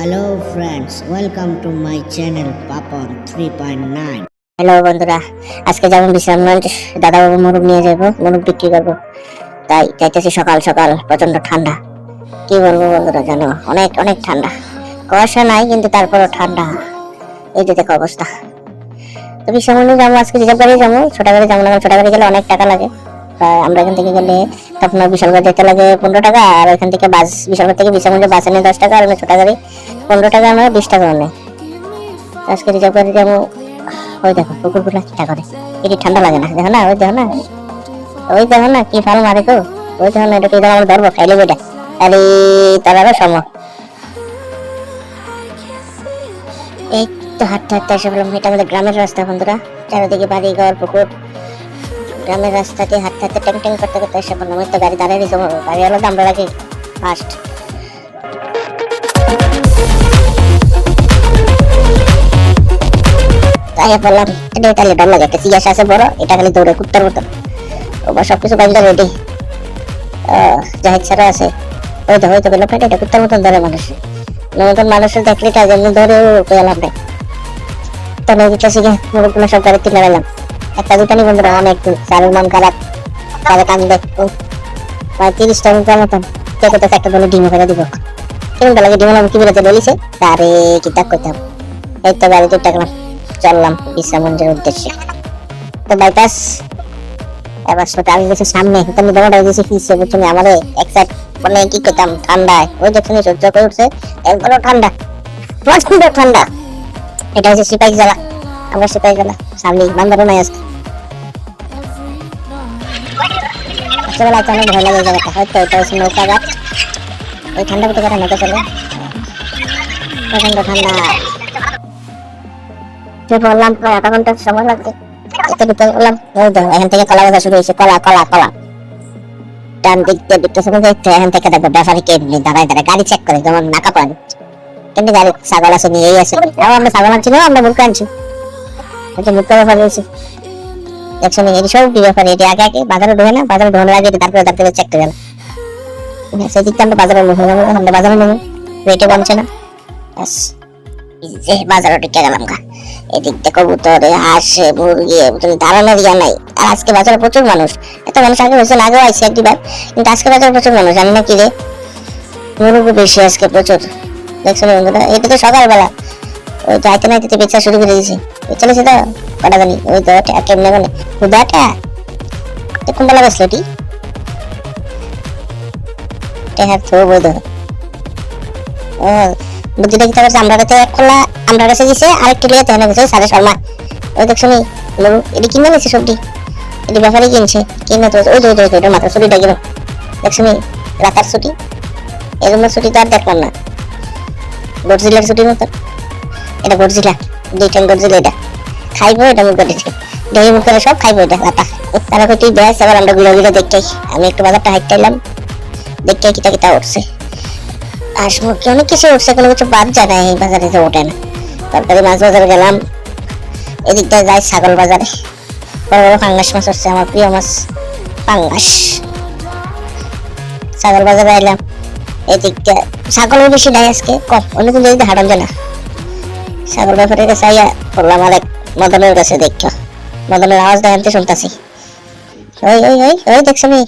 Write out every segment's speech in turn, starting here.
Hello friends, welcome to my channel Papon 3.9. Hello বন্ধুরা। আজকে যাব বিশ্রামগঞ্জ। দাদাবাবু মুরগ নিয়ে যাব। মুরগ বিক্রি করব। তাই যাইতেছি সকাল সকাল প্রচণ্ড ঠান্ডা। কি বলব বন্ধুরা জানো? অনেক অনেক ঠান্ডা। কুয়াশা নাই কিন্তু তারপরও ঠান্ডা। এই যে দেখো অবস্থা। তো বিশ্রামগঞ্জে যাব আজকে রিজার্ভ গাড়ি যাব। ছোট গাড়ি যাব না ছোট গাড়ি গেলে অনেক টাকা লাগে। আমরা এখান থেকে গেলে তখন বিশালগড় যেতে লাগে পনেরো টাকা, আর এখান থেকে বাস, বিশালগড় থেকে বিশ্রামগঞ্জে বাসে নেই দশ টাকা, আর ছোট গাড়ি পনেরো টাকা আমরা বিশ টাকা নেই আজকে রিজার্ভ গাড়ি যাব, ওই দেখো কুকুরগুলা চিন্তা করে। এটি ঠান্ডা লাগে না, দেখো না, ওই দেখো না। ওই দেখো না, কি ফাল মারে তো ওই দেখো না, এটা কি আমরা ধরবো খাইলে বেটা আরে তারারও সম। এই তো হাঁটতে হাঁটতে এসে বললাম, এটা আমাদের গ্রামের রাস্তা, বন্ধুরা। চারিদিকে বাড়ি ঘর পুকুর। গ্রামের রাস্তা দিয়ে হাঁটতে হাঁটতে ট্যাং ট্যাং করতে করতে এসে বললাম তো গাড়ি দাঁড়িয়ে দিয়েছে গাড়ি হলো আমরা রাখি ফার্স্ট তাই বললাম এটা তাহলে ডর লাগে একটা সিয়াস আছে বড়, এটা খালি দৌড়ে কুত্তার ওবার সবকিছু বাইন্দা রেডি জাহিদ ছাড়া আছে। ওই তো তো গেল এটা কুত্তার মতন ধরে নতুন মানুষের দেখলে এটা যেমন ধরে পেলাম মুরগুলো সব গাড়ি নিলাম একটা দুটা নি বন্ধুরা অনেক চালের মন খারাপ তাহলে তাদের কান্দে প্রায় তিরিশ টাকা মতো মতন। কে কোথাও একটা বলে ডিমে ফেলে দিব। কেমন লাগে ডিমে কি বেরোতে বলিছে? আরে কি তাক করতাম। এই তো গাড়ি দুটা গেলাম চললাম বিশ্রামঞ্জের উদ্দেশ্যে। তো বাইপাস এবার সেটা আমি গেছি সামনে। তুমি দোকানটা গেছি ফিসে বুঝছ আমারে এক সাইড মানে কি করতাম? ঠান্ডায়। ওই দেখছেন সহ্য করে উঠছে, একবারও ঠান্ডা। প্রচণ্ড ঠান্ডা। এটা হচ্ছে সিপাহি জেলা আমরা সিপাহি জেলা সামনে বান্দারও নাই আজকে। রাত্রেবেলা তো অনেক ভয় লাগে জায়গাটা হয়তো এটা হচ্ছে নৌকা ঘাট এই ঠান্ডা ভিতরে করে নৌকা চলে প্রচণ্ড ঠান্ডা। বললাম, প্রায় আধা সময় লাগবে। এতে ঢুকে বললাম ওই দেখো এখান থেকে কলা গাছা শুরু হয়েছে, কলা কলা কলা। ডান দিক দিয়ে দিকটা শুরু দেখতে এখান থেকে দেখব ব্যাপারে দাঁড়ায় দাঁড়ায়, গাড়ি চেক করে নাকা কিন্তু গাড়ি ছাগল আছে আছে। আমরা আনছি দেখছ না এটি সব ব্যাপার এটি আগে আগে বাজারে ঢোকে না, বাজারে ঢোকানোর আগে তারপরে গেল সেই দিকটা আমরা বাজারে আমরা বাজারে নেব রেটে কমছে না। ব্যাস যে বাজারে টিকে গেলাম গা। এদিক কবুতর মুরগি তুমি ইয়া নাই আর আজকে বাজারে প্রচুর মানুষ। এত মানুষ আগে হয়েছে আগেও আইসি একবার কিন্তু আজকে বাজারে প্রচুর মানুষ, জানি না কি রে। মুরগি বেশি আজকে প্রচুর। দেখছ বন্ধুরা, এটা তো সকালবেলা। ওই তো আইতে বেচা শুরু করে দিয়েছি। চলেছে তো কটা জানি? ওই তো কোন বেলা বেসলো টি টেহার থো বই ধরো বুদ্ধি দেখতে পারছে আমরা কাছে এক খোলা আমরা কাছে গেছে, আরেকটি লিয়ে তেহানে গেছে সাড়ে শর্মা। ওই দেখছ নি লোক এটি কিনে নিয়েছে সবটি? এটি কিনছে কিনে তো, ওই ওই রাতার ছুটি। এরকম ছুটি তো আর দেখলাম না। মতো। এটা গরজিলা। দুই টাইম গরজিলা এটা। খাইবো এটা মুখ করে দই মুখ সব খাইবো এটা রাতা তারা কই তুই এবার আমরা গুলো গুলো দেখতে আমি একটু বাজারটা হাইটে এলাম দেখতে কিতা কিতা উঠছে। হাঁস মুরগি অনেক কিছু উঠছে, কোনো কিছু বাদ যায় না এই বাজারে তো ওঠে না। তরকারি মাছ বাজারে গেলাম। এদিকটা যাই ছাগল বাজারে। বড় বড় পাঙ্গাস মাছ হচ্ছে আমার প্রিয় মাছ। পাঙ্গাস ছাগল বাজারে এলাম এদিকটা ছাগলও বেশি নাই আজকে, কম। অন্য কোন জায়গায় হাঁটান যায় না। ছাগল ব্যাপারে কাছে আইয়া বললাম আরেক মদনের কাছে দেখো মদনের আওয়াজ দেখাতে শুনতাছি। ওই ওই ওই ওই দেখছ নি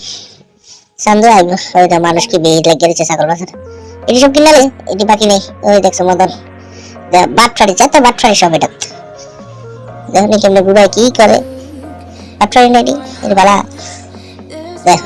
সান্দু আইব। ওই না মানুষ কি ভিড় লেগে গেছে ছাগল বাজারে এটি সব কিনালে এটি বাকি নেই। ওই দেখছ মদন। বাটফাড়ি চার তো বাটফাড়ি সব এটা। দেখুন কেমনে গুড়াই কি করে। বাটফাড়ি না এটি? এটি বালা। দেখ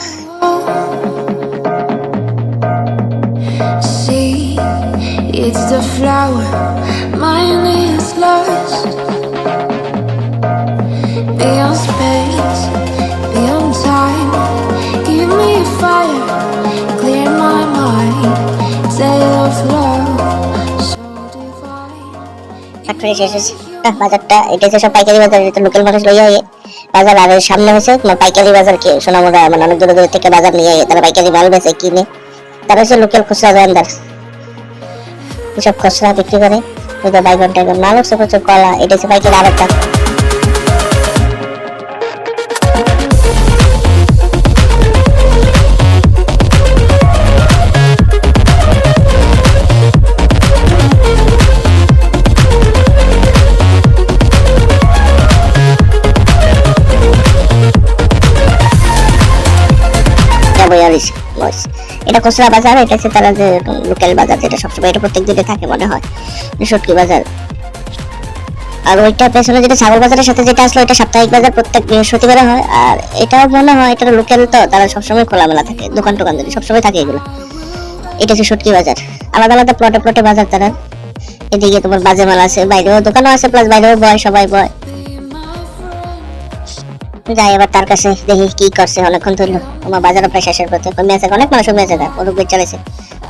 বাটফাড়ি এসেছে বাজারটা, এটা হচ্ছে সব পাইকারি বাজার, এটা লোকাল মানুষ লইয়া হয়ে বাজার আর সামনে তোমার পাইকারি বাজার কি? সোনামুড়া মানে অনেক দূরে দূরে থেকে বাজার নিয়ে তারা পাইকারি মাল বেচে, কিনে। তারা হচ্ছে লোকাল খুচরা দোকানদার এসব খুচরা বিক্রি করে। বাইগন টাইগন, মাল হচ্ছে প্রচুর কলা, এটা হচ্ছে পাইকারি আরেকটা। এটা খুচরা বাজার, এটা হচ্ছে তারা যে লোকাল বাজার যেটা সবসময়, এটা প্রত্যেক দিনে থাকে মনে হয় সটকি বাজার। আর ওইটা পেছনে যেটা ছাগল বাজারের সাথে যেটা আসলো, এটা সাপ্তাহিক বাজার, প্রত্যেক বৃহস্পতিবারে হয়। আর এটাও মনে হয় এটা লোকাল তো, তারা সবসময় খোলামেলা থাকে দোকান টোকান সবসময় থাকে এগুলো। এটা হচ্ছে সটকি বাজার। আলাদা আলাদা প্লটে প্লটে বাজার তারা। এদিকে তোমার বাজে মাল আছে, বাইরেও দোকানও আছে প্লাস বাইরেও বয়, সবাই বয়। যাই, এবার তার কাছে দেখি কি করছে অনেকক্ষণ ধরলো। আমার বাজারও প্রায় শেষের পথে কমে আছে অনেক মানুষ কমে আছে ওর বেচ চলেছে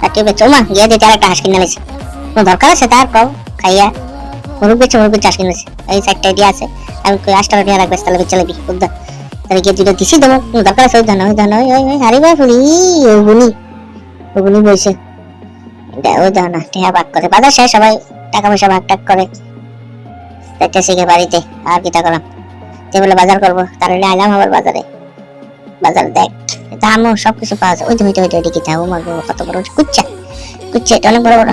তাকে বেচো মা গিয়ে দিতে আর একটা হাঁস কিনে নিয়েছে কোনো দরকার আছে তার, কও, খাইয়া। মুরগ বেচে মুরগ বেচে হাঁস কিনেছে এই চারটা আইডিয়া আছে। আমি কই হাঁসটা নিয়ে রাখবে, তাহলে বেচে লাগবি বুঝতে তাহলে গিয়ে দুটো দিছি দেবো। কোনো দরকার আছে, ওই ধান ওই ধান ওই ওই ওই হারি ভাই ফুলি ওগুনি ওগুনি বইছে। দে- ওই ধান টেহা ভাগ করে। বাজার শেষ, সবাই টাকা পয়সা ভাগ টাগ করে। শিখে বাড়িতে, আর কিটা করলাম যে বলে বাজার করব, তাহলে আইলাম আবার বাজারে। বাজার দেখ দামও সবকিছু পাওয়া যায়। ওই তো ওই তো ওই ওইটা কি দাও মাগো কত বড় কুচ্চা কুচ্চা, এটা অনেক বড় বড়।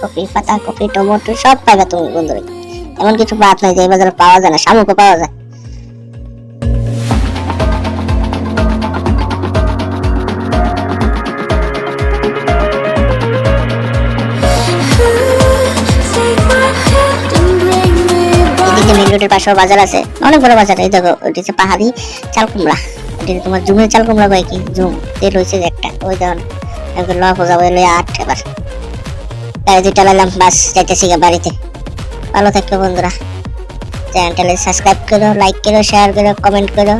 কপি পাতা, কপি, টমেটো, সব পাবে তুমি, বন্ধুরা। এমন কিছু বাদ নাই যে বাজারে পাওয়া যায় না, শামুকও পাওয়া যায়। মেন পাশেও বাজার আছে। অনেক বড় বাজার, এই দেখো ওটি হচ্ছে পাহাড়ি চাল কুমড়া। ওটি তোমার জুমের চাল কুমড়া কয় জুম, তেল হয়েছে একটা। ওই দেখুন একবার লওয়া বই লইয়া আট এবার। গাড়ি দুইটা লাইলাম, বাস, যাইতেছি বাড়িতে। ভালো থাকো বন্ধুরা। চ্যানেলটা সাবস্ক্রাইব করো লাইক করো শেয়ার করো কমেন্ট করো।